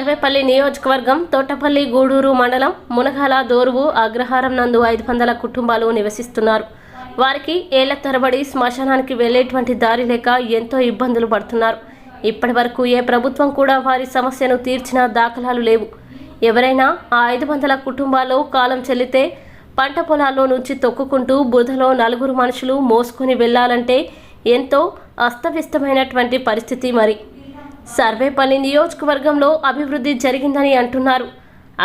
సర్వేపల్లి నియోజకవర్గం తోటపల్లి గూడూరు మండలం మునగాల దోరువు అగ్రహారం నందు ఐదు వందల కుటుంబాలు నివసిస్తున్నారు. వారికి ఏళ్ళ తరబడి శ్మశానానికి వెళ్ళేటువంటి దారి లేక ఎంతో ఇబ్బందులు పడుతున్నారు. ఇప్పటి వరకు ఏ ప్రభుత్వం కూడా వారి సమస్యను తీర్చిన దాఖలాలు లేవు. ఎవరైనా ఆ ఐదు వందల కుటుంబాల్లో కాలం చెల్లితే పంట పొలాల్లో నుంచి తొక్కుకుంటూ బుధలో నలుగురు మనుషులు మోసుకొని వెళ్ళాలంటే ఎంతో అస్తవ్యస్తమైనటువంటి పరిస్థితి మరి. సర్వేపల్లి నియోజకవర్గంలో అభివృద్ధి జరిగిందని అంటున్నారు.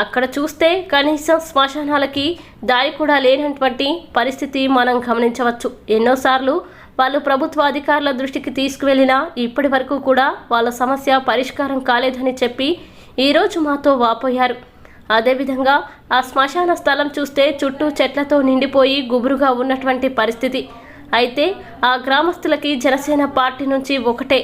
అక్కడ చూస్తే కనీసం శ్మశానాలకి దారి కూడా లేనటువంటి పరిస్థితి మనం గమనించవచ్చు. ఎన్నోసార్లు వాళ్ళు ప్రభుత్వ అధికారుల దృష్టికి తీసుకువెళ్ళినా ఇప్పటి వరకు కూడా వాళ్ళ సమస్య పరిష్కారం కాలేదని చెప్పి ఈరోజు మాతో వాపోయారు. అదేవిధంగా ఆ శ్మశాన స్థలం చూస్తే చుట్టూ చెట్లతో నిండిపోయి గుబురుగా ఉన్నటువంటి పరిస్థితి. అయితే ఆ గ్రామస్తులకి జనసేన పార్టీ నుంచి ఒకటే.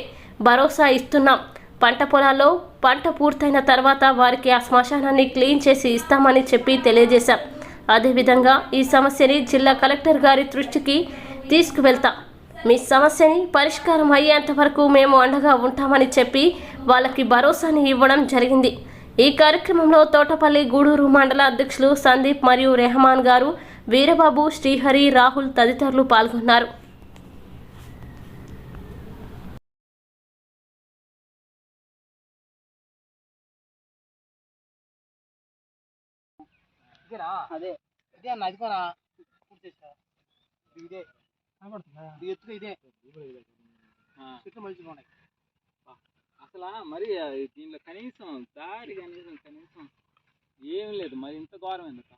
భరోసా ఇస్తున్నాం. పంట పొలాల్లో పంట పూర్తయిన తర్వాత వారికి ఆ శ్మశానాన్ని క్లీన్ చేసి ఇస్తామని చెప్పి తెలియజేశాం. అదేవిధంగా ఈ సమస్యని జిల్లా కలెక్టర్ గారి దృష్టికి తీసుకువెళ్తాం. మీ సమస్యని పరిష్కారం అయ్యేంత వరకు మేము అండగా ఉంటామని చెప్పి వాళ్ళకి భరోసాని ఇవ్వడం జరిగింది. ఈ కార్యక్రమంలో తోటపల్లి గూడూరు మండల అధ్యక్షులు సందీప్ మరియు రెహమాన్ గారు వీరబాబు శ్రీహరి రాహుల్ తదితరులు పాల్గొన్నారు. ఇదేరా అదే. ఇదే అన్న అది కూడా ఇది ఇదే. చెట్లు మంచిగా ఉన్నాయి. అసలు మరి దీనిలో కనీసం దారి కనీసం కనీసం ఏం లేదు. మరి ఇంత ఘోరం ఎందుకు?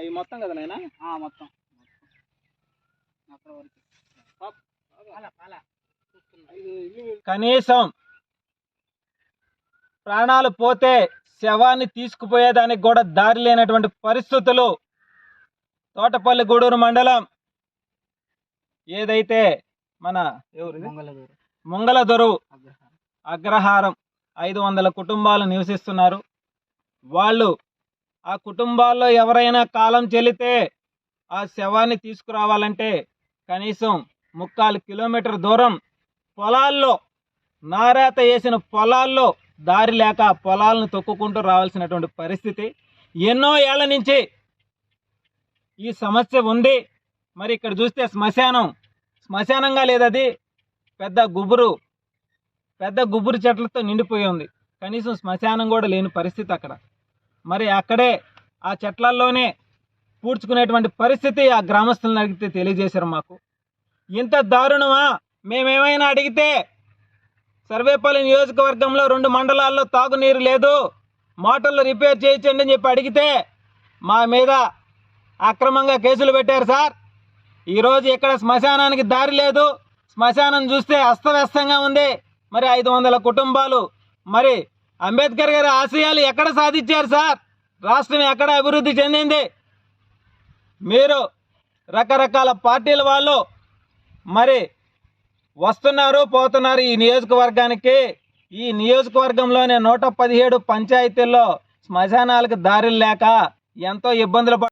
ఈ మొత్తం కదా నాయనా? ఆ, మొత్తం. అక్కడ వరకు. కనీసం ప్రాణాలు పోతే శవాన్ని తీసుకుపోయేదానికి కూడా దారి లేనటువంటి పరిస్థితులు. తోటపల్లి గూడూరు మండలం ఏదైతే మన ముంగలదొరు అగ్రహారం ఐదు వందల కుటుంబాలు నివసిస్తున్నారు. వాళ్ళు ఆ కుటుంబాల్లో ఎవరైనా కాలం చెల్లితే ఆ శవాన్ని తీసుకురావాలంటే కనీసం ముక్కాలు కిలోమీటర్ దూరం పొలాల్లో నారేత వేసిన పొలాల్లో దారి లేక పొలాలను తొక్కుకుంటూ రావాల్సినటువంటి పరిస్థితి ఎన్నో ఏళ్ళ నుంచి ఈ సమస్య ఉంది. మరి ఇక్కడ చూస్తే శ్మశానం. శ్మశానంగా లేదది పెద్ద గుబురు. పెద్ద గుబురు చెట్లతో నిండిపోయి ఉంది. కనీసం శ్మశానం కూడా లేని పరిస్థితి అక్కడ. మరి అక్కడే ఆ చెట్లల్లోనే పూడ్చుకునేటువంటి పరిస్థితి ఆ గ్రామస్తులను అడిగితే తెలియజేశారు మాకు. ఇంత దారుణమా? మేమేమైనా అడిగితే సర్వేపల్లి నియోజకవర్గంలో రెండు మండలాల్లో తాగునీరు లేదు. మోటార్లు రిపేర్ చేయించండి అని చెప్పి అడిగితే మా మీద అక్రమంగా కేసులు పెట్టారు సార్. ఈరోజు ఇక్కడ శ్మశానానికి దారి లేదు. శ్మశానం చూస్తే అస్తవ్యస్తంగా ఉంది. మరి ఐదు వందల కుటుంబాలు. మరి అంబేద్కర్ గారి ఆశయాలు ఎక్కడ సాధించారు సార్? రాష్ట్రం ఎక్కడ అభివృద్ధి చెందింది? మీరు రకరకాల పార్టీల వాళ్ళు మరి వస్తున్నారు పోతున్నారు ఈ నియోజకవర్గానికి. ఈ నియోజకవర్గంలోనే నూట పదిహేడు పంచాయతీల్లో శ్మశానాలకు దారులు లేక ఎంతో ఇబ్బందులు